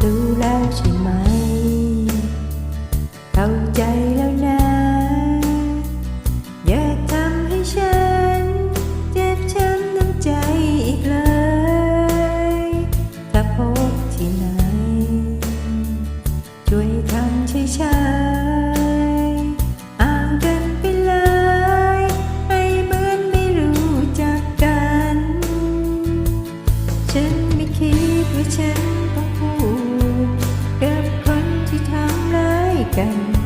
놀라지 마. again.